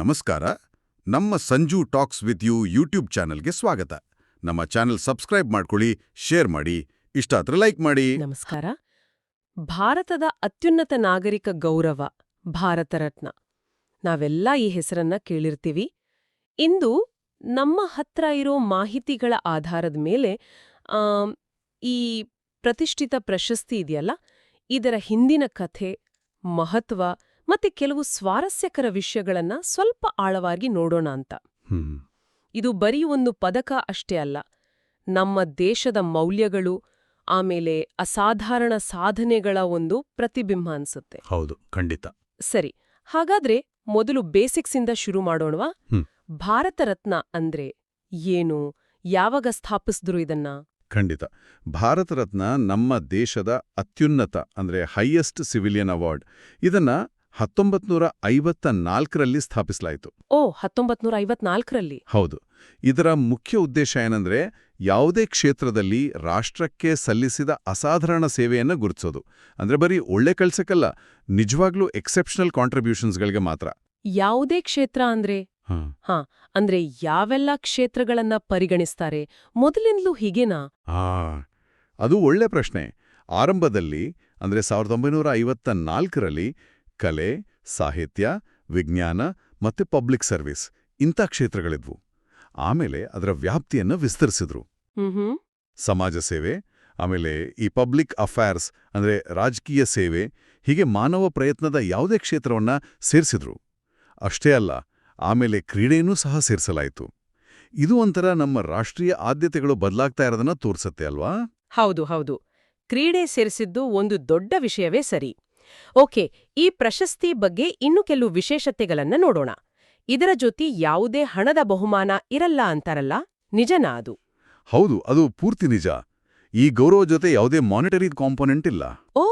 ನಮಸ್ಕಾರ. ನಮ್ಮ Sanju talks with you YouTube ಚಾನೆಲ್ಗೆ ಸ್ವಾಗತ. ನಮ್ಮ ಚಾನೆಲ್ ಸಬ್ಸ್ಕ್ರೈಬ್ ಮಾಡ್ಕೊಳ್ಳಿ, ಶೇರ್ ಮಾಡಿ. ಇಷ್ಟ ಆದ್ರೆ ಲೈಕ್ ಮಾಡಿ. ನಮಸ್ಕಾರ. ಭಾರತದ ಅತ್ಯುನ್ನತ ನಾಗರಿಕ ಗೌರವ, ಭಾರತ ರತ್ನ. ನಾವೆಲ್ಲ ಈ ಹೆಸರನ್ನ ಕೇಳಿರ್ತೀವಿ. ಇಂದು ನಮ್ಮ ಹತ್ರ ಇರೋ ಮಾಹಿತಿಗಳ ಆಧಾರದ ಮೇಲೆ ಈ ಪ್ರತಿಷ್ಠಿತ ಪ್ರಶಸ್ತಿ ಇದೆಯಲ್ಲ? ಇದರ ಹಿಂದಿನ ಕಥೆ, ಮಹತ್ವ ಮತ್ತೆ ಕೆಲವು ಸ್ವಾರಸ್ಯಕರ ವಿಷಯಗಳನ್ನ ಸ್ವಲ್ಪ ಆಳವಾಗಿ ನೋಡೋಣ ಅಂತ. ಇದು ಬರೀ ಒಂದು ಪದಕ ಅಷ್ಟೇ ಅಲ್ಲ. ನಮ್ಮ ದೇಶದ ಮೌಲ್ಯಗಳು ಆಮೇಲೆ ಅಸಾಧಾರಣ ಸಾಧನೆಗಳ ಒಂದು ಪ್ರತಿಬಿಂಬ ಅನ್ಸುತ್ತೆ. ಹೌದು ಖಂಡಿತ. ಸರಿ ಹಾಗಾದ್ರೆ ಮೊದಲು ಬೇಸಿಕ್ಸಿಂದ ಶುರು ಮಾಡೋಣವಾ. ಭಾರತ ರತ್ನ ಅಂದ್ರೆ ಏನು? ಯಾವಾಗ ಸ್ಥಾಪಿಸಿದ್ರು ಇದನ್ನ? ಖಂಡಿತ. ಭಾರತ ರತ್ನ ನಮ್ಮ ದೇಶದ ಅತ್ಯುನ್ನತ ಅಂದ್ರೆ ಹೈಯೆಸ್ಟ್ ಸಿವಿಲಿಯನ್ ಅವಾರ್ಡ್ ಇದನ್ನ ಹತ್ತೊಂಬತ್ ನೂರ ಐವತ್ತ ನಾಲ್ಕರಲ್ಲಿ ಸ್ಥಾಪಿಸಲಾಯಿತು. ಓ ಹತ್ತೊಂಬತ್ ನೂರ ಐವತ್ನಾಲ್ಕರಲ್ಲಿ ಹೌದು. ಇದರ ಮುಖ್ಯ ಉದ್ದೇಶ ಏನಂದ್ರೆ ಯಾವುದೇ ಕ್ಷೇತ್ರದಲ್ಲಿ ರಾಷ್ಟ್ರಕ್ಕೆ ಸಲ್ಲಿಸಿದ ಅಸಾಧಾರಣ ಸೇವೆಯನ್ನು ಗುರುತಿಸೋದು. ಅಂದ್ರೆ ಬರೀ ಒಳ್ಳೆ ಕೆಲಸಕ್ಕಲ್ಲ ನಿಜವಾಗ್ಲೂ ಎಕ್ಸೆಪ್ಷನಲ್ ಕಾಂಟ್ರಿಬ್ಯೂಷನ್ಸ್ಗಳಿಗೆ ಮಾತ್ರ. ಯಾವುದೇ ಕ್ಷೇತ್ರ ಅಂದ್ರೆ? ಹಾ. ಅಂದ್ರೆ ಯಾವೆಲ್ಲ ಕ್ಷೇತ್ರಗಳನ್ನ ಪರಿಗಣಿಸ್ತಾರೆ? ಮೊದಲಿಂದಲೂ ಹೀಗೇನಾ? ಆ ಅದು ಒಳ್ಳೆ ಪ್ರಶ್ನೆ. ಆರಂಭದಲ್ಲಿ ಅಂದ್ರೆ ಸಾವಿರದ ಒಂಬೈನೂರ ಐವತ್ತ ನಾಲ್ಕರಲ್ಲಿ ಕಲೆ ಸಾಹಿತ್ಯ ವಿಜ್ಞಾನ ಮತ್ತೆ ಪಬ್ಲಿಕ್ ಸರ್ವಿಸ್ ಇಂಥ ಕ್ಷೇತ್ರಗಳಿದ್ವು. ಆಮೇಲೆ ಅದರ ವ್ಯಾಪ್ತಿಯನ್ನು ವಿಸ್ತರಿಸಿದ್ರು. ಸಮಾಜ ಸೇವೆ ಆಮೇಲೆ ಈ ಪಬ್ಲಿಕ್ ಅಫೇರ್ಸ್ ಅಂದ್ರೆ ರಾಜಕೀಯ ಸೇವೆ ಹೀಗೆ ಮಾನವ ಪ್ರಯತ್ನದ ಯಾವುದೇ ಕ್ಷೇತ್ರವನ್ನ ಸೇರಿಸಿದ್ರು. ಅಷ್ಟೇ ಅಲ್ಲ ಆಮೇಲೆ ಕ್ರೀಡೆಯನ್ನೂ ಸಹ ಸೇರಿಸಲಾಯಿತು. ಇದು ಒಂಥರ ನಮ್ಮ ರಾಷ್ಟ್ರೀಯ ಆದ್ಯತೆಗಳು ಬದಲಾಗ್ತಾ ಇರೋದನ್ನ ತೋರಿಸುತ್ತೆ ಅಲ್ವಾ? ಹೌದು ಹೌದು. ಕ್ರೀಡೆ ಸೇರಿಸಿದ್ದು ಒಂದು ದೊಡ್ಡ ವಿಷಯವೇ ಸರಿ. ಓಕೆ ಈ ಪ್ರಶಸ್ತಿ ಬಗ್ಗೆ ಇನ್ನು ಕೆಲವು ವಿಶೇಷತೆಗಳನ್ನ ನೋಡೋಣ. ಇದರ ಜೊತೆ ಯಾವುದೇ ಹಣದ ಬಹುಮಾನ ಇರಲ್ಲ ಅಂತಾರಲ್ಲ? ನಿಜನಾ ಅದು? ಹೌದು ಅದು ಪೂರ್ತಿ ನಿಜ. ಈ ಗೌರವ ಜೊತೆ ಯಾವುದೇ ಮಾನಿಟರಿ ಕಾಂಪೊನೆಂಟ್ ಇಲ್ಲ. ಓ!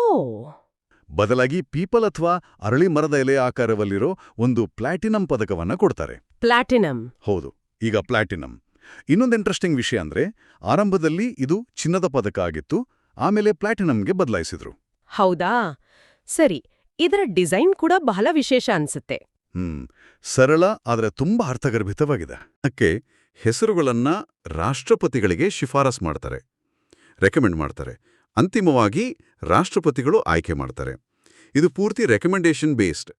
ಬದಲಾಗಿ ಪೀಪಲ್ ಅಥವಾ ಅರಳಿ ಮರದ ಎಲೆ ಆಕಾರದಲ್ಲಿರೋ ಒಂದು ಪ್ಲಾಟಿನಂ ಪದಕವನ್ನ ಕೊಡ್ತಾರೆ. ಪ್ಲಾಟಿನಂ. ಹೌದು ಈಗ ಪ್ಲಾಟಿನಂ. ಇನ್ನೊಂದು ಇಂಟ್ರೆಸ್ಟಿಂಗ್ ವಿಷಯ ಅಂದ್ರೆ ಆರಂಭದಲ್ಲಿ ಇದು ಚಿನ್ನದ ಪದಕ ಆಗಿತ್ತು ಆಮೇಲೆ ಪ್ಲಾಟಿನಂಗೆ ಬದಲಾಯಿಸಿದ್ರು. ಹೌದಾ? ಸರಿ ಇದರ ಡಿಸೈನ್ ಕೂಡ ಬಹಳ ವಿಶೇಷ ಅನ್ಸುತ್ತೆ. ಹ್ಮ್ ಸರಳ ಆದರೆ ತುಂಬಾ ಅರ್ಥಗರ್ಭಿತವಾಗಿದೆ. ಅದಕ್ಕೆ ಹೆಸರುಗಳನ್ನ ರಾಷ್ಟ್ರಪತಿಗಳಿಗೆ ಶಿಫಾರಸ್ ಮಾಡ್ತಾರೆ ರೆಕಮೆಂಡ್ ಮಾಡ್ತಾರೆ. ಅಂತಿಮವಾಗಿ ರಾಷ್ಟ್ರಪತಿಗಳು ಆಯ್ಕೆ ಮಾಡ್ತಾರೆ. ಇದು ಪೂರ್ತಿ ರೆಕಮೆಂಡೇಶನ್ ಬೇಸ್ಡ್.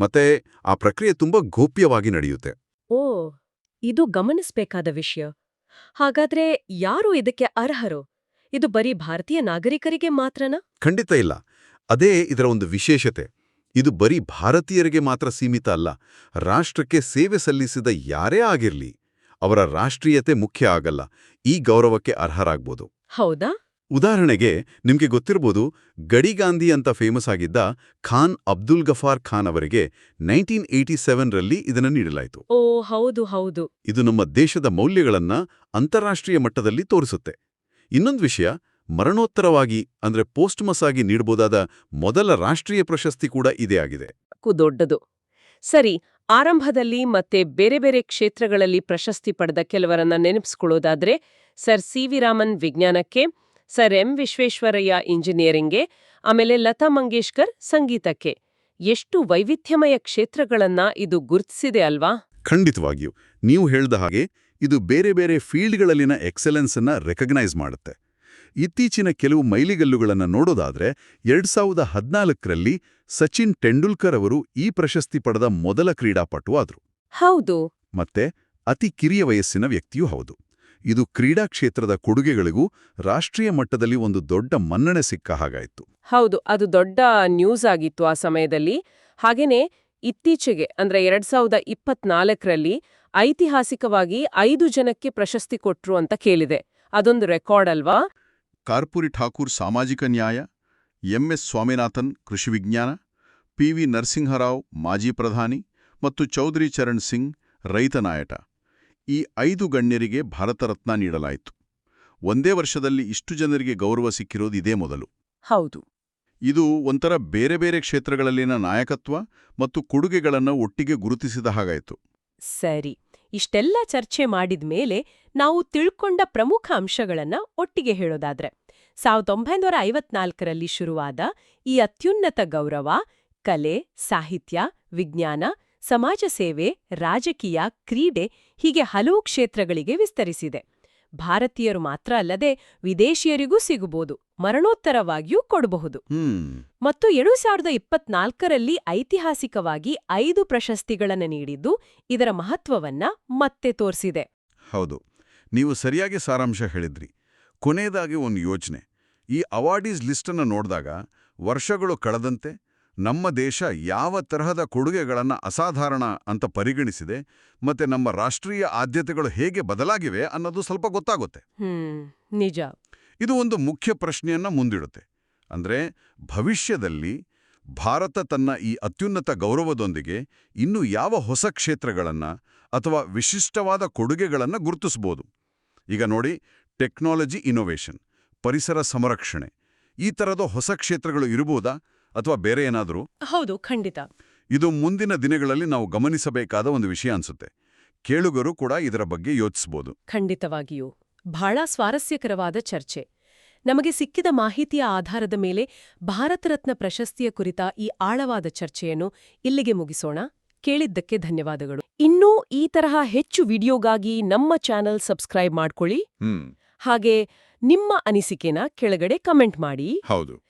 ಮತ್ತೆ ಆ ಪ್ರಕ್ರಿಯೆ ತುಂಬಾ ಗೋಪ್ಯವಾಗಿ ನಡೆಯುತ್ತೆ. ಓ ಇದು ಗಮನಿಸಬೇಕಾದ ವಿಷಯ. ಹಾಗಾದ್ರೆ ಯಾರು ಇದಕ್ಕೆ ಅರ್ಹರು? ಇದು ಬರೀ ಭಾರತೀಯ ನಾಗರಿಕರಿಗೆ ಮಾತ್ರನಾ? ಖಂಡಿತ ಇಲ್ಲ. ಅದೇ ಇದರ ಒಂದು ವಿಶೇಷತೆ. ಇದು ಬರೀ ಭಾರತೀಯರಿಗೆ ಮಾತ್ರ ಸೀಮಿತ ಅಲ್ಲ ರಾಷ್ಟ್ರಕ್ಕೆ ಸೇವೆ ಸಲ್ಲಿಸಿದ ಯಾರೇ ಆಗಿರ್ಲಿ ಅವರ ರಾಷ್ಟ್ರೀಯತೆ ಮುಖ್ಯ ಆಗಲ್ಲ ಈ ಗೌರವಕ್ಕೆ ಅರ್ಹರಾಗ್ಬೋದು. ಹೌದಾ? ಉದಾಹರಣೆಗೆ ನಿಮಗೆ ಗೊತ್ತಿರ್ಬೋದು ಗಡಿಗಾಂಧಿ ಅಂತ ಫೇಮಸ್ ಆಗಿದ್ದ ಖಾನ್ ಅಬ್ದುಲ್ ಗಫಾರ್ ಖಾನ್ ಅವರಿಗೆ ನೈನ್ಟೀನ್ ಏಯ್ಟಿ ಸೆವೆನ್ರಲ್ಲಿ ಇದನ್ನು ನೀಡಲಾಯಿತು. ಓ ಹೌದು ಹೌದು. ಇದು ನಮ್ಮ ದೇಶದ ಮೌಲ್ಯಗಳನ್ನ ಅಂತಾರಾಷ್ಟ್ರೀಯ ಮಟ್ಟದಲ್ಲಿ ತೋರಿಸುತ್ತೆ. ಇನ್ನೊಂದು ವಿಷಯ ಮರಣೋತ್ತರವಾಗಿ ಅಂದ್ರೆ ಪೋಸ್ಟ್ಮಸ್ ಆಗಿ ನೀಡಬಹುದಾದ ಮೊದಲ ರಾಷ್ಟ್ರೀಯ ಪ್ರಶಸ್ತಿ ಕೂಡ ಇದೇ ಆಗಿದೆ. ದೊಡ್ಡದು. ಸರಿ ಆರಂಭದಲ್ಲಿ ಮತ್ತೆ ಬೇರೆ ಬೇರೆ ಕ್ಷೇತ್ರಗಳಲ್ಲಿ ಪ್ರಶಸ್ತಿ ಪಡೆದ ಕೆಲವರನ್ನ ನೆನಪಿಸ್ಕೊಳ್ಳೋದಾದ್ರೆ ಸರ್ ಸಿ ವಿ ರಾಮನ್ ವಿಜ್ಞಾನಕ್ಕೆ ಸರ್ ಎಂ ವಿಶ್ವೇಶ್ವರಯ್ಯ ಇಂಜಿನಿಯರಿಂಗ್ಗೆ ಆಮೇಲೆ ಲತಾ ಮಂಗೇಶ್ಕರ್ ಸಂಗೀತಕ್ಕೆ. ಎಷ್ಟು ವೈವಿಧ್ಯಮಯ ಕ್ಷೇತ್ರಗಳನ್ನ ಇದು ಗುರುತಿಸಿದೆ ಅಲ್ವಾ? ಖಂಡಿತವಾಗಿಯೂ. ನೀವು ಹೇಳಿದ ಹಾಗೆ ಇದು ಬೇರೆ ಬೇರೆ ಫೀಲ್ಡ್ಗಳಲ್ಲಿನ ಎಕ್ಸಲೆನ್ಸ್ ಅನ್ನ ರೆಕಗ್ನೈಸ್ ಮಾಡುತ್ತೆ. ಇತ್ತೀಚಿನ ಕೆಲವು ಮೈಲಿಗಲ್ಲುಗಳನ್ನು ನೋಡೋದಾದ್ರೆ ಎರಡ್ ಸಾವಿರದ ಹದಿನಾಲ್ಕರಲ್ಲಿ ಸಚಿನ್ ತೆಂಡೂಲ್ಕರ್ ಅವರು ಈ ಪ್ರಶಸ್ತಿ ಪಡೆದ ಮೊದಲ ಕ್ರೀಡಾಪಟು ಆದ್ರು. ಹೌದು. ಮತ್ತೆ ಅತಿ ಕಿರಿಯ ವಯಸ್ಸಿನ ವ್ಯಕ್ತಿಯೂ ಹೌದು. ಇದು ಕ್ರೀಡಾ ಕ್ಷೇತ್ರದ ಕೊಡುಗೆಗಳಿಗೂ ರಾಷ್ಟ್ರೀಯ ಮಟ್ಟದಲ್ಲಿ ಒಂದು ದೊಡ್ಡ ಮನ್ನಣೆ ಸಿಕ್ಕ ಹಾಗಾಯಿತು. ಹೌದು ಅದು ದೊಡ್ಡ ನ್ಯೂಸ್ ಆಗಿತ್ತು ಆ ಸಮಯದಲ್ಲಿ. ಹಾಗೇನೆ ಇತ್ತೀಚೆಗೆ ಅಂದ್ರೆ ಎರಡ್ ಸಾವಿರದ ಇಪ್ಪತ್ನಾಲ್ಕರಲ್ಲಿ ಐತಿಹಾಸಿಕವಾಗಿ ಐದು ಜನಕ್ಕೆ ಪ್ರಶಸ್ತಿ ಕೊಟ್ರು ಅಂತ ಕೇಳಿದೆ. ಅದೊಂದು ರೆಕಾರ್ಡ್ ಅಲ್ವಾ? ಕಾರ್ಪುರಿ ಠಾಕೂರ್ ಸಾಮಾಜಿಕ ನ್ಯಾಯ ಎಂಎಸ್ ಸ್ವಾಮಿನಾಥನ್ ಕೃಷಿ ವಿಜ್ಞಾನ ಪಿವಿ ನರಸಿಂಹರಾವ್ ಮಾಜಿ ಪ್ರಧಾನಿ ಮತ್ತು ಚೌಧರಿ ಚರಣ್ ಸಿಂಗ್ ರೈತ ನಾಯಟ. ಈ ಐದು ಗಣ್ಯರಿಗೆ ಭಾರತ ರತ್ನ ನೀಡಲಾಯಿತು. ಒಂದೇ ವರ್ಷದಲ್ಲಿ ಇಷ್ಟು ಜನರಿಗೆ ಗೌರವ ಸಿಕ್ಕಿರೋದು ಇದೇ ಮೊದಲು. ಹೌದು. ಇದು ಒಂಥರ ಬೇರೆ ಬೇರೆ ಕ್ಷೇತ್ರಗಳಲ್ಲಿನ ನಾಯಕತ್ವ ಮತ್ತು ಕೊಡುಗೆಗಳನ್ನು ಒಟ್ಟಿಗೆ ಗುರುತಿಸಿದ ಹಾಗಾಯಿತು. ಸರಿ. ಇಷ್ಟೆಲ್ಲ ಚರ್ಚೆ ಮಾಡಿದ ಮೇಲೆ ನಾವು ತಿಳ್ಕೊಂಡ ಪ್ರಮುಖ ಅಂಶಗಳನ್ನ ಒಟ್ಟಿಗೆ ಹೇಳೋದಾದ್ರೆ, ಸಾವಿರದ ಒಂಬೈನೂರ ಐವತ್ನಾಲ್ಕರಲ್ಲಿ ಶುರುವಾದ ಈ ಅತ್ಯುನ್ನತ ಗೌರವ, ಕಲೆ, ಸಾಹಿತ್ಯ, ವಿಜ್ಞಾನ, ಸಮಾಜ ಸೇವೆ, ರಾಜಕೀಯ, ಕ್ರೀಡೆ ಹೀಗೆ ಹಲವು ಕ್ಷೇತ್ರಗಳಿಗೆ ವಿಸ್ತರಿಸಿದೆ. ಭಾರತೀಯರು ಮಾತ್ರ ಅಲ್ಲದೆ ವಿದೇಶಿಯರಿಗೂ ಸಿಗಬಹುದು ಮರಣೋತ್ತರವಾಗಿಯೂ ಕೊಡಬಹುದು. ಹ್ಮ್. ಮತ್ತು ಎರಡು ಸಾವಿರದ ಇಪ್ಪತ್ನಾಲ್ಕರಲ್ಲಿ ಐತಿಹಾಸಿಕವಾಗಿ ಐದು ಪ್ರಶಸ್ತಿಗಳನ್ನು ನೀಡಿದ್ದು ಇದರ ಮಹತ್ವವನ್ನ ಮತ್ತೆ ತೋರಿಸಿದೆ. ಹೌದು ನೀವು ಸರಿಯಾಗಿ ಸಾರಾಂಶ ಹೇಳಿದ್ರಿ. ಕೊನೆಯದಾಗಿ ಒಂದು ಯೋಚನೆ ಈ ಅವಾರ್ಡೀಸ್ ಲಿಸ್ಟನ್ನು ನೋಡಿದಾಗ ವರ್ಷಗಳು ಕಳೆದಂತೆ ನಮ್ಮ ದೇಶ ಯಾವ ತರಹದ ಕೊಡುಗೆಗಳನ್ನು ಅಸಾಧಾರಣ ಅಂತ ಪರಿಗಣಿಸಿದೆ ಮತ್ತೆ ನಮ್ಮ ರಾಷ್ಟ್ರೀಯ ಆದ್ಯತೆಗಳು ಹೇಗೆ ಬದಲಾಗಿವೆ ಅನ್ನೋದು ಸ್ವಲ್ಪ ಗೊತ್ತಾಗುತ್ತೆ. ನಿಜ. ಇದು ಒಂದು ಮುಖ್ಯ ಪ್ರಶ್ನೆಯನ್ನ ಮುಂದಿಡುತ್ತೆ. ಅಂದ್ರೆ ಭವಿಷ್ಯದಲ್ಲಿ ಭಾರತ ತನ್ನ ಈ ಅತ್ಯುನ್ನತ ಗೌರವದೊಂದಿಗೆ ಇನ್ನು ಯಾವ ಹೊಸ ಕ್ಷೇತ್ರಗಳನ್ನು ಅಥವಾ ವಿಶಿಷ್ಟವಾದ ಕೊಡುಗೆಗಳನ್ನು ಗುರುತಿಸ್ಬೋದು. ಈಗ ನೋಡಿ ಟೆಕ್ನಾಲಜಿ ಇನ್ನೋವೇಷನ್ ಪರಿಸರ ಸಂರಕ್ಷಣೆ ಈ ಥರದ ಹೊಸ ಕ್ಷೇತ್ರಗಳು ಇರಬಹುದಾ? ಅಥವಾ ಬೇರೆ ಏನಾದರೂ? ಹೌದು ಖಂಡಿತ. ಇದು ಮುಂದಿನ ದಿನಗಳಲ್ಲಿ ನಾವು ಗಮನಿಸಬೇಕಾದ ಒಂದು ವಿಷಯ ಅನ್ಸುತ್ತೆ. ಕೇಳುಗರು ಕೂಡ ಇದರ ಬಗ್ಗೆ ಯೋಚಿಸಬಹುದು ಖಂಡಿತವಾಗಿಯೂ. ಬಹಳ ಸ್ವಾರಸ್ಯಕರವಾದ ಚರ್ಚೆ. ನಮಗೆ ಸಿಕ್ಕಿದ ಮಾಹಿತಿಯ ಆಧಾರದ ಮೇಲೆ ಭಾರತ ರತ್ನ ಪ್ರಶಸ್ತಿಯ ಕುರಿತ ಈ ಆಳವಾದ ಚರ್ಚೆಯನ್ನು ಇಲ್ಲಿಗೆ ಮುಗಿಸೋಣ. ಕೇಳಿದ್ದಕ್ಕೆ ಧನ್ಯವಾದಗಳು. ಇನ್ನೂ ಈ ತರಹ ಹೆಚ್ಚು ವಿಡಿಯೋಗಾಗಿ ನಮ್ಮ ಚಾನೆಲ್ ಸಬ್ಸ್ಕ್ರೈಬ್ ಮಾಡ್ಕೊಳ್ಳಿ. ಹಾಗೆ ನಿಮ್ಮ ಅನಿಸಿಕೆನ ಕೆಳಗಡೆ ಕಮೆಂಟ್ ಮಾಡಿ. ಹೌದು.